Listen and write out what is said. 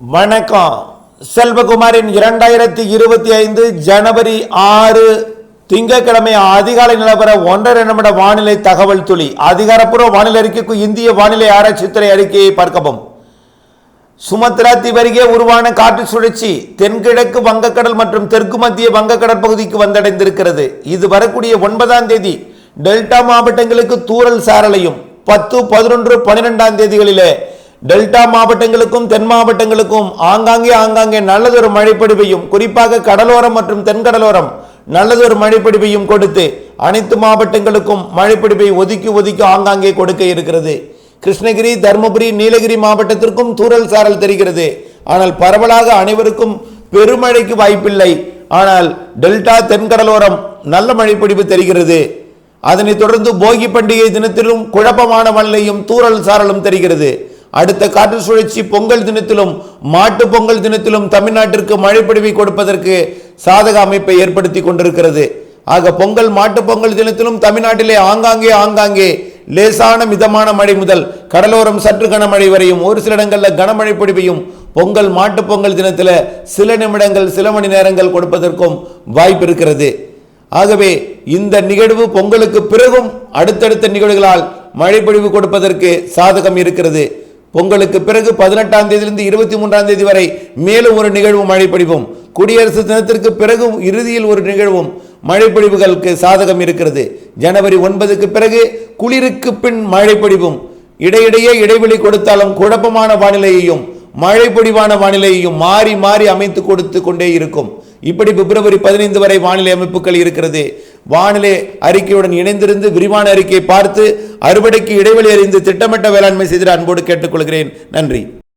வணக்கம். செல்வகுமாரின் இரண்டாயிரத்தி இருபத்தி ஐந்து ஜனவரி ஆறு திங்கட்கிழமை அதிகாலை நிலவர ஒன்றரை நிமிட வானிலை தகவல் துளி. அதிகாரப்பூர்வ வானிலை அறிக்கைக்கு இந்திய வானிலை ஆராய்ச்சித்துறை அறிக்கையை பார்க்கவும். சுமத்ரா திவருகே உருவான காற்று சுழற்சி தென்கிழக்கு வங்கக்கடல் மற்றும் தெற்கு மத்திய வங்கக்கடல் பகுதிக்கு வந்தடைந்திருக்கிறது. இது வரக்கூடிய ஒன்பதாம் தேதி டெல்டா மாவட்டங்களுக்கு தூறல் சாரலையும் பத்து பதினொன்று பன்னிரெண்டாம் தேதிகளிலே டெல்டா மாவட்டங்களுக்கும் தென் மாவட்டங்களுக்கும் ஆங்காங்கே ஆங்காங்கே நல்லதொரு மழைப்பொழிவையும் குறிப்பாக கடலோரம் மற்றும் தென்கடலோரம் நல்லதொரு மழைப்பொழிவையும் கொடுத்து அனைத்து மாவட்டங்களுக்கும் மழைப்பொழிவை ஒதுக்கி ஒதுக்கி ஆங்காங்கே கொடுக்க இருக்கிறது. கிருஷ்ணகிரி தருமபுரி நீலகிரி மாவட்டத்திற்கும் தூரல் சாரல் தெரிகிறது. ஆனால் பரவலாக அனைவருக்கும் பெருமழைக்கு வாய்ப்பில்லை. ஆனால் டெல்டா தென்கடலோரம் நல்ல மழைப்பொழிவு தெரிகிறது. அதனைத் தொடர்ந்து போகி பண்டிகை தினத்திலும் குழப்பமான மழையும் தூரல் சாரலும் தெரிகிறது. அடுத்த காற்று சுழற்சி பொங்கல் தினத்திலும் மாட்டு பொங்கல் தினத்திலும் தமிழ்நாட்டிற்கு மழைப்பொழிவை கொடுப்பதற்கு சாதக அமைப்பை ஏற்படுத்தி கொண்டிருக்கிறது. ஆக பொங்கல் மாட்டு பொங்கல் தினத்திலும் தமிழ்நாட்டிலே ஆங்காங்கே ஆங்காங்கே லேசான மிதமான மழை முதல் கடலோரம் சற்று கனமழை வரையும் ஒரு சில இடங்களில் கனமழை பொழிவையும் பொங்கல் மாட்டு பொங்கல் தினத்தில் சில நிமிடங்கள் சில மணி நேரங்கள் கொடுப்பதற்கும் வாய்ப்பு இருக்கிறது. ஆகவே இந்த நிகழ்வு பொங்கலுக்கு பிறகும் அடுத்தடுத்த நிகழ்வுகளால் மழைப்பொழிவு கொடுப்பதற்கு சாதகம் இருக்கிறது. பொங்கலுக்கு பிறகு பதினெட்டாம் தேதியிலிருந்து இருபத்தி மூன்றாம் தேதி வரை மேலும் ஒரு நிகழ்வு மழை பொழிவும். குடியரசு தினத்திற்கு பிறகு இறுதியில் ஒரு நிகழ்வும் மழைப்பொழிவுகளுக்கு சாதகம் இருக்கிறது. ஜனவரி ஒன்பதுக்கு பிறகு குளிருக்கு பின் மழைப்பொழிவும் இடையிடையே இடைவெளி கொடுத்தாலும் குழப்பமான வானிலையையும் மழைப்பொடிவான வானிலையையும் மாறி மாறி அமைத்து கொடுத்து கொண்டே இருக்கும். இப்படி பிப்ரவரி பதினைந்து வரை வானிலை அமைப்புகள் இருக்கிறது. வானிலை அறிக்கையுடன் இணைந்திருந்து விரிவான அறிக்கையை பார்த்து அறுவடைக்கு இடைவெளி அறிந்து திட்டமிட்ட வேளாண்மை செய்திட அன்போடு கேட்டுக்கொள்கிறேன். நன்றி.